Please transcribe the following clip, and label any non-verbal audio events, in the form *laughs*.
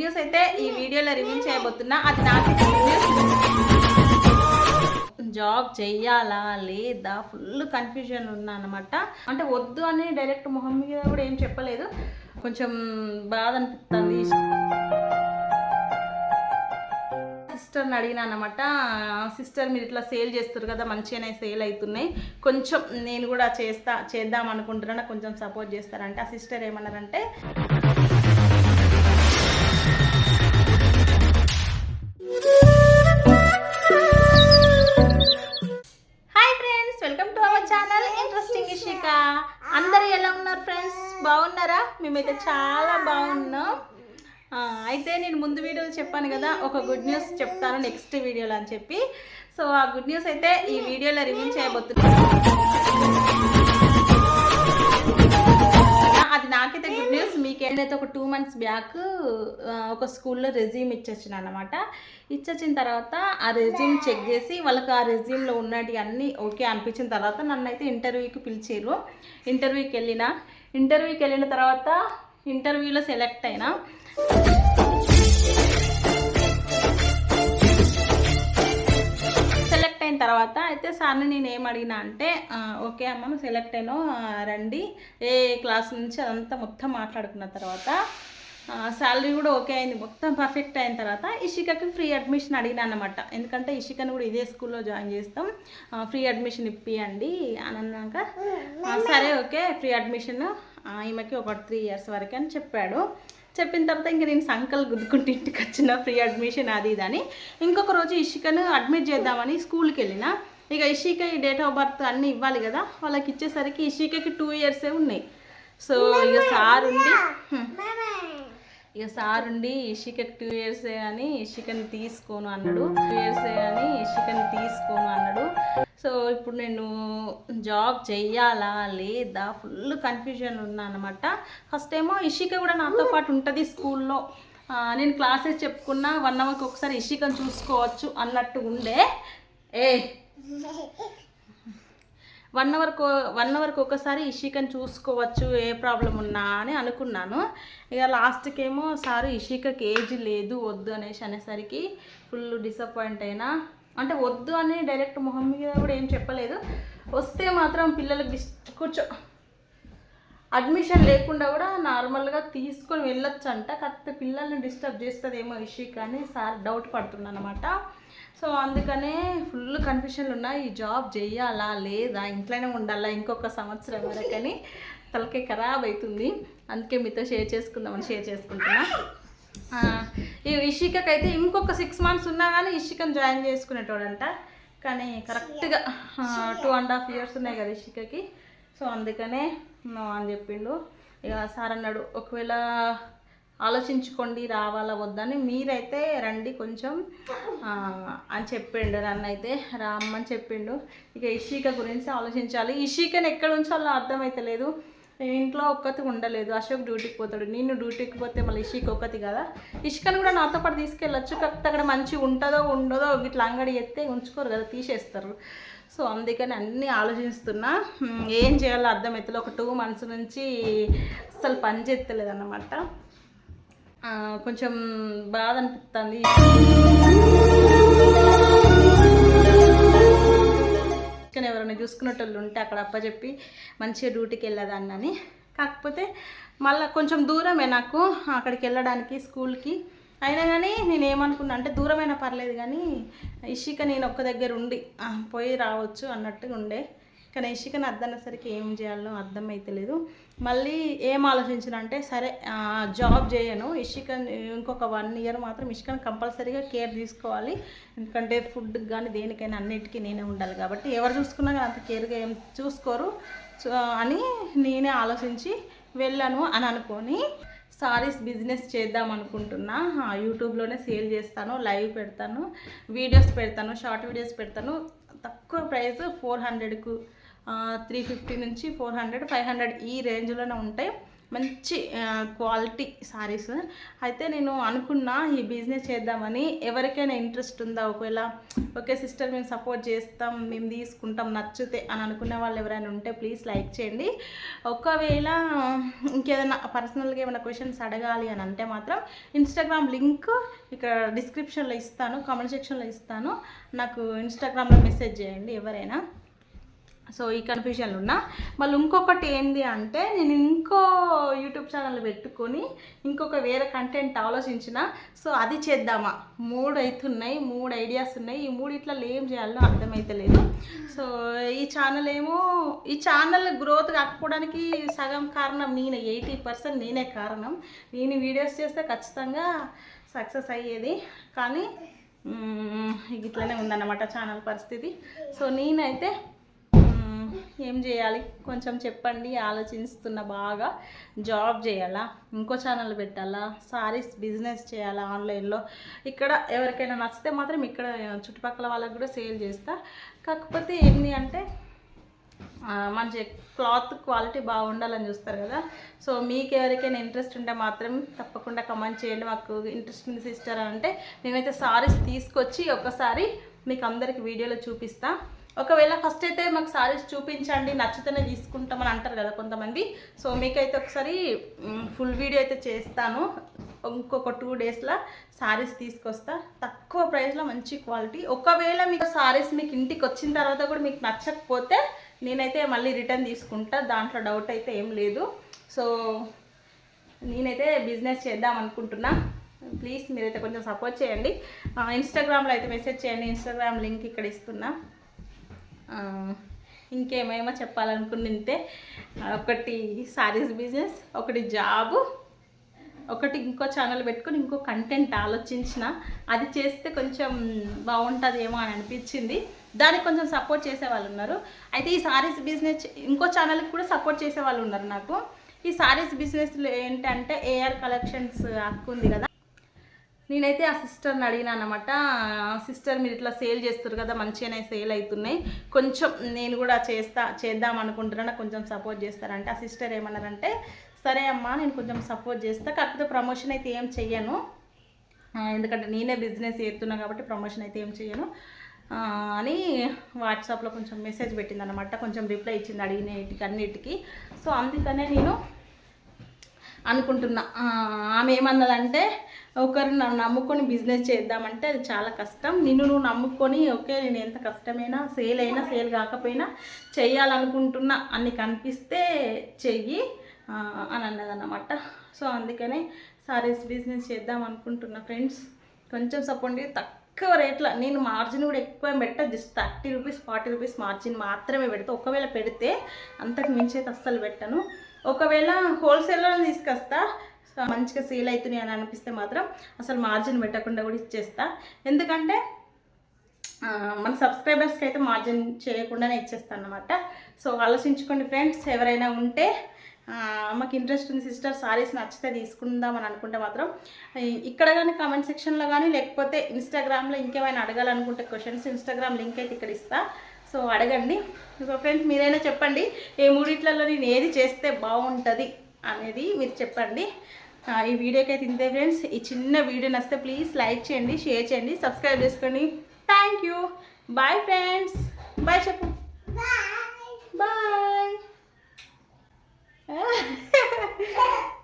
Good news అయితే ఈ వీడియోలో రివీల్ చేయబోతున్నా. అది నాకు గుడ్ న్యూస్ జాబ్ చెయ్యాలా లేదా ఫుల్ కన్ఫ్యూజన్ ఉన్నా అనమాట అంటే వద్దు అని డైరెక్ట్ మొహం మీద కూడా ఏం చెప్పలేదు. కొంచెం బాధ అనిపిస్తుంది. సిస్టర్ని అడిగినా అనమాట సిస్టర్ మీరు ఇట్లా సేల్ చేస్తారు కదా మంచిగానే సేల్ అవుతున్నాయి. కొంచెం నేను కూడా చేస్తా చేద్దాం అనుకుంటున్నా కొంచెం సపోర్ట్ చేస్తారంటే. ఆ సిస్టర్ ఏమన్నారంటే ముందు వీడియోలో చెప్పాను కదా ఒక గుడ్ న్యూస్ చెప్తాను నెక్స్ట్ వీడియోలో అని చెప్పి. సో ఆ గుడ్ న్యూస్ అయితే ఈ వీడియోలో రివీల్ చేయబోతున్నాను. అది నాకైతే గుడ్ న్యూస్ మీకేమైతే ఒక టూ మంత్స్ బ్యాక్ ఒక స్కూల్లో రెజ్యూమ్ ఇచ్చొచ్చిన అనమాట ఇచ్చొచ్చిన తర్వాత ఆ రెజ్యూమ్ చెక్ చేసి వాళ్ళకి ఆ రెజ్యూమ్లో ఉన్నటి అన్నీ ఓకే అనిపించిన తర్వాత నన్ను అయితే ఇంటర్వ్యూకి పిలిచారు. ఇంటర్వ్యూకి వెళ్ళిన. ఇంటర్వ్యూకి వెళ్ళిన తర్వాత ఇంటర్వ్యూలో సెలెక్ట్ అయినా. తర్వాత అయితే సార్ని నేను ఏం అడిగినా అంటే ఓకే అమ్మ నువ్వు సెలెక్ట్ అయినో రండి. ఏ క్లాస్ నుంచి అదంతా మొత్తం మాట్లాడుకున్న తర్వాత శాలరీ కూడా ఓకే అయింది. మొత్తం పర్ఫెక్ట్ అయిన తర్వాత ఇషికకి ఫ్రీ అడ్మిషన్ అడిగినా అనమాట ఎందుకంటే ఇషికని కూడా ఇదే స్కూల్లో జాయిన్ చేస్తాం. ఫ్రీ అడ్మిషన్ ఇప్పియండి అని అన్నాక సరే ఓకే ఫ్రీ అడ్మిషన్ ఈమెకి ఒక త్రీ ఇయర్స్ వరకు అని చెప్పాడు. చెప్పిన తర్వాత ఇంక నేను సంకల్ గుద్దుకుంటే ఇంటికి వచ్చిన ఫ్రీ అడ్మిషన్ అది ఇది అని. ఇంకొక రోజు ఇషికను అడ్మిట్ చేద్దామని స్కూల్కి వెళ్ళిన ఇక ఇషిక ఈ డేట్ ఆఫ్ బర్త్ అన్నీ ఇవ్వాలి కదా వాళ్ళకి ఇచ్చేసరికి ఇషికకి టూ ఇయర్సే ఉన్నాయి. సో ఇక సార్ ఉండి ఇక సార్ ఉండి ఇషికకి టూ ఇయర్సే అని ఇషికని తీసుకోను అన్నాడు. టూ ఇయర్సే అని ఇషికని తీసుకోను అన్నాడు. సో ఇప్పుడు నేను జాబ్ చెయ్యాలా లేదా ఫుల్ కన్ఫ్యూజన్ ఉన్నా అనమాట ఫస్ట్ ఏమో ఇషిక కూడా నాతో పాటు ఉంటుంది స్కూల్లో. నేను క్లాసెస్ చెప్పుకున్నా వన్ అవర్కి ఒకసారి ఇషికను చూసుకోవచ్చు అన్నట్టు ఉండే. ఏ వన్ అవర్కు వన్ అవర్కి ఒకసారి ఇషికని చూసుకోవచ్చు ఏ ప్రాబ్లం ఉన్నా అని అనుకున్నాను. ఇక లాస్ట్కి ఏమో సారు ఇషికకి ఏజ్ లేదు వద్దు అనేసి అనేసరికి ఫుల్ డిసప్పాయింట్ అయినా అంటే వద్దు అని డైరెక్ట్ మొహం మీద కూడా ఏం చెప్పలేదు. వస్తే మాత్రం పిల్లలకి కూర్చో. అడ్మిషన్ లేకుండా కూడా నార్మల్గా తీసుకొని వెళ్ళొచ్చు అంట కాకపోతే పిల్లల్ని డిస్టర్బ్ చేస్తుందేమో ఇష్యూ కానీ సార్ డౌట్ పడుతుందన్నమాట. సో అందుకనే ఫుల్ కన్ఫ్యూషన్లు ఉన్నాయి. ఈ జాబ్ చేయాలా? లేదా? ఇంట్లోనే ఉండాలా? ఇంకొక సంవత్సరం వరకని తలకే ఖరాబ్ అవుతుంది. అందుకే మీతో షేర్ చేసుకుందామని షేర్ చేసుకుంటున్నా. ఇషికకి అయితే ఇంకొక సిక్స్ మంత్స్ ఉన్నా కానీ ఇషికను జాయిన్ చేసుకునేటోడంట. కానీ కరెక్ట్గా టూ అండ్ హాఫ్ ఇయర్స్ ఉన్నాయి కదా ఇషికకి. సో అందుకనే అని చెప్పిండు. ఇక సార్ అన్నాడు ఒకవేళ ఆలోచించుకోండి రావాలా వద్దని మీరైతే రండి కొంచెం అని చెప్పిండు నన్ను అయితే రామ్మని చెప్పిండు. ఇక ఇషిక గురించి ఆలోచించాలి. ఇషికని ఎక్కడ ఉంచాలో అర్థమైతలేదు. ఇంట్లో ఒక్కతి ఉండలేదు. అశోక్ డ్యూటీకి పోతాడు. నేను డ్యూటీకి పోతే మళ్ళీ ఇషిక్ ఒక్కతి కదా? ఇష్కని కూడా నాతో పాటు తీసుకెళ్ళచ్చు. కాకపోతే అక్కడ మంచిగా ఉంటుందో ఉండదో ఇట్లా అంగడి ఎత్తే ఉంచుకోరు కదా తీసేస్తారు. సో అందుకని అన్నీ ఆలోచిస్తున్నా. ఏం చేయాలో అర్థమవుతుంది ఒక టూ మంత్స్ నుంచి అసలు పని చేస్తలేదు అన్నమాట. కొంచెం బాధ అనిపిస్తుంది చూసుకునేటోళ్ళు ఉంటే అక్కడ అప్పచెప్పి మంచిగా డ్యూటీకి వెళ్ళేదాన్నని కాకపోతే మళ్ళీ కొంచెం దూరమే నాకు అక్కడికి వెళ్ళడానికి స్కూల్కి. అయినా కానీ నేను ఏమనుకున్నా అంటే దూరమైనా పర్లేదు కానీ ఇషిక నేను ఒక్క దగ్గర ఉండి పోయి రావచ్చు అన్నట్టుగా ఉండే. కానీ ఇషికని అద్దనేసరికి ఏం చేయాలో అర్థం అయితలేదు మళ్ళీ ఏం ఆలోచించిన అంటే సరే జాబ్ చేయను. ఇషికన్ ఇంకొక వన్ ఇయర్ మాత్రం ఇషికన్ కంపల్సరీగా కేర్ తీసుకోవాలి. ఎందుకంటే ఫుడ్ కానీ దేనికైనా అన్నిటికీ నేనే ఉండాలి కాబట్టి ఎవరు చూసుకున్నా కానీ అంత కేర్గా ఏం చూసుకోరు. అని నేనే ఆలోచించి వెళ్ళాను అని అనుకొని సారీస్ బిజినెస్ చేద్దాం అనుకుంటున్నా. యూట్యూబ్లోనే సేల్ చేస్తాను లైవ్ పెడతాను వీడియోస్ పెడతాను షార్ట్ వీడియోస్ పెడతాను. తక్కువ ప్రైస్ ఫోర్ హండ్రెడ్కు త్రీ ఫిఫ్టీ నుంచి ఫోర్ హండ్రెడ్ ఫైవ్ హండ్రెడ్ ఈ రేంజ్లోనే ఉంటాయి. మంచి క్వాలిటీ సారీస్ అయితే నేను అనుకున్నా ఈ బిజినెస్ చేద్దామని. ఎవరికైనా ఇంట్రెస్ట్ ఉందా? ఒకవేళ ఓకే సిస్టర్ మేము సపోర్ట్ చేస్తాం మేము తీసుకుంటాం నచ్చితే అని అనుకునే వాళ్ళు ఎవరైనా ఉంటే ప్లీజ్ లైక్ చేయండి. ఒకవేళ ఇంకేదైనా పర్సనల్గా ఏమైనా క్వశ్చన్స్ అడగాలి అని అంటే మాత్రం ఇన్స్టాగ్రామ్ లింక్ ఇక్కడ డిస్క్రిప్షన్లో ఇస్తాను కామెంట్ సెక్షన్లో ఇస్తాను. నాకు ఇన్స్టాగ్రామ్లో మెసేజ్ చేయండి ఎవరైనా. సో ఈ కన్ఫ్యూజన్లు ఉన్నా. మళ్ళీ ఇంకొకటి ఏంది అంటే నేను ఇంకో యూట్యూబ్ ఛానల్ పెట్టుకొని ఇంకొక వేరే కంటెంట్ ఆలోచించిన. సో అది చేద్దామా? మూడు అవుతున్నాయి మూడు ఐడియాస్ ఉన్నాయి. ఈ మూడిట్లలో ఏం చేయాలో అర్థమైతలేదు సో ఈ ఛానల్ ఏమో ఈ ఛానల్ గ్రోత్ కాకపోవడానికి సగం కారణం నేను. ఎయిటీ పర్సెంట్ నేనే కారణం. నేను వీడియోస్ చేస్తే ఖచ్చితంగా సక్సెస్ అయ్యేది. కానీ ఇట్లనే ఉందన్నమాట ఛానల్ పరిస్థితి. సో నేనైతే ఏం చేయాలి? కొంచెం చెప్పండి ఆలోచిస్తున్న బాగా. జాబ్ చేయాలా? ఇంకో ఛానల్ పెట్టాలా? సారీస్ బిజినెస్ చేయాలా ఆన్లైన్లో? ఇక్కడ ఎవరికైనా నచ్చితే మాత్రం ఇక్కడ చుట్టుపక్కల వాళ్ళకి కూడా సేల్ చేస్తా. కాకపోతే ఏంటి అంటే మంచి క్లాత్ క్వాలిటీ బాగుండాలని చూస్తారు కదా. సో మీకు ఎవరికైనా ఇంట్రెస్ట్ ఉంటే మాత్రం తప్పకుండా కమెంట్ చేయండి. మాకు ఇంట్రెస్ట్ ఉంది సిస్టర్ అంటే నేనైతే సారీస్ తీసుకొచ్చి ఒకసారి మీకు అందరికి వీడియోలో చూపిస్తాను ఒకవేళ ఫస్ట్ అయితే మాకు సారీస్ చూపించండి నచ్చితేనే తీసుకుంటామని అంటారు కదా కొంతమంది. సో మీకైతే ఒకసారి ఫుల్ వీడియో అయితే చేస్తాను. ఇంకొక టూ డేస్లో శారీస్ తీసుకొస్తా. తక్కువ ప్రైస్లో మంచి క్వాలిటీ ఒకవేళ మీకు సారీస్ మీకు ఇంటికి వచ్చిన తర్వాత కూడా మీకు నచ్చకపోతే నేనైతే మళ్ళీ రిటర్న్ తీసుకుంటా. దాంట్లో డౌట్ అయితే ఏం లేదు. సో నేనైతే బిజినెస్ చేద్దాం అనుకుంటున్నా. ప్లీజ్ మీరైతే కొంచెం సపోర్ట్ చేయండి. ఇన్స్టాగ్రామ్లో అయితే మెసేజ్ చేయండి. ఇన్స్టాగ్రామ్ లింక్ ఇక్కడ ఇస్తున్నా. ఇంకేమేమో చెప్పాలనుకుంటే ఒకటి సారీస్ బిజినెస్ ఒకటి జాబు ఒకటి ఇంకో ఛానల్ పెట్టుకొని ఇంకో కంటెంట్ ఆలోచించిన. అది చేస్తే కొంచెం బాగుంటుందేమో అని అనిపించింది. దానికి కొంచెం సపోర్ట్ చేసే వాళ్ళు ఉన్నారు. అయితే ఈ సారీస్ బిజినెస్ ఇంకో ఛానల్కి కూడా సపోర్ట్ చేసే వాళ్ళు ఉన్నారు నాకు. ఈ సారీస్ బిజినెస్లో ఏంటంటే ఏఆర్ కలెక్షన్స్ హక్కు ఉంది కదా. నేనైతే ఆ సిస్టర్ని అడిగినా అనమాట సిస్టర్ మీరు ఇట్లా సేల్ చేస్తారు కదా మంచిగానే సేల్ అవుతున్నాయి కొంచెం నేను కూడా చేస్తా చేద్దాం అనుకుంటున్నా కొంచెం సపోర్ట్ చేస్తారంటే ఆ సిస్టర్ ఏమన్నారంటే సరే అమ్మా నేను కొంచెం సపోర్ట్ చేస్తా కాకపోతే ప్రమోషన్ అయితే ఏం చెయ్యను. ఎందుకంటే నేనే బిజినెస్ చేస్తున్నా కాబట్టి ప్రమోషన్ అయితే ఏం చేయను అని వాట్సాప్లో కొంచెం మెసేజ్ పెట్టింది అనమాట కొంచెం రిప్లై ఇచ్చింది అడిగినటికి అన్నిటికీ. సో అందుకనే నేను అనుకుంటున్నా. ఆమె ఏమన్నదంటే ఒకరు నన్ను నమ్ముకొని బిజినెస్ చేద్దామంటే అది చాలా కష్టం. నిన్ను నువ్వు నమ్ముకొని ఓకే నేను ఎంత కష్టమైనా సేల్ అయినా సేల్ కాకపోయినా చేయాలనుకుంటున్నా అని కనిపిస్తే చెయ్యి అని అన్నదన్నమాట. సో అందుకనే సారీస్ బిజినెస్ చేద్దాం అనుకుంటున్నా ఫ్రెండ్స్. కొంచెం సపోర్ట్ తక్కువ రేట్లో నేను మార్జిన్ కూడా ఎక్కువ పెట్ట just thirty rupees forty rupees margin మాత్రమే పెడతా. ఒకవేళ పెడితే అంతకు మించి అయితే అస్సలు పెట్టను. ఒకవేళ హోల్సేల్లో తీసుకొస్తా మంచిగా సేల్ అవుతున్నాయి అని అనిపిస్తే మాత్రం అసలు మార్జిన్ పెట్టకుండా కూడా ఇచ్చేస్తా. ఎందుకంటే మన సబ్స్క్రైబర్స్కి అయితే మార్జిన్ చేయకుండానే ఇచ్చేస్తాను అనమాట సో ఆలోచించుకోండి ఫ్రెండ్స్ ఎవరైనా ఉంటే మాకు ఇంట్రెస్ట్ ఉంది సిస్టర్ సారీస్ నచ్చితే తీసుకుందాం అని అనుకుంటే మాత్రం ఇక్కడ కానీ కామెంట్ సెక్షన్లో కానీ లేకపోతే ఇన్స్టాగ్రామ్లో ఇంకేమైనా అడగాలనుకుంటే క్వశ్చన్స్ ఇన్స్టాగ్రామ్ లింక్ అయితే ఇక్కడ ఇస్తా. సో అడగండి. సో ఫ్రెండ్స్ మీరైనా చెప్పండి ఏ మూడిట్లలో నేను ఏది చేస్తే బాగుంటుంది అనేది మీరు చెప్పండి. ఈ వీడియోకి అయితే ఇంతే ఫ్రెండ్స్. ఈ చిన్న వీడియో నచ్చితే ప్లీజ్ లైక్ చేయండి షేర్ చేయండి సబ్స్క్రైబ్ చేసుకోండి. Thank you. Bye friends. Bye చెప్పు. బాయ్. *laughs*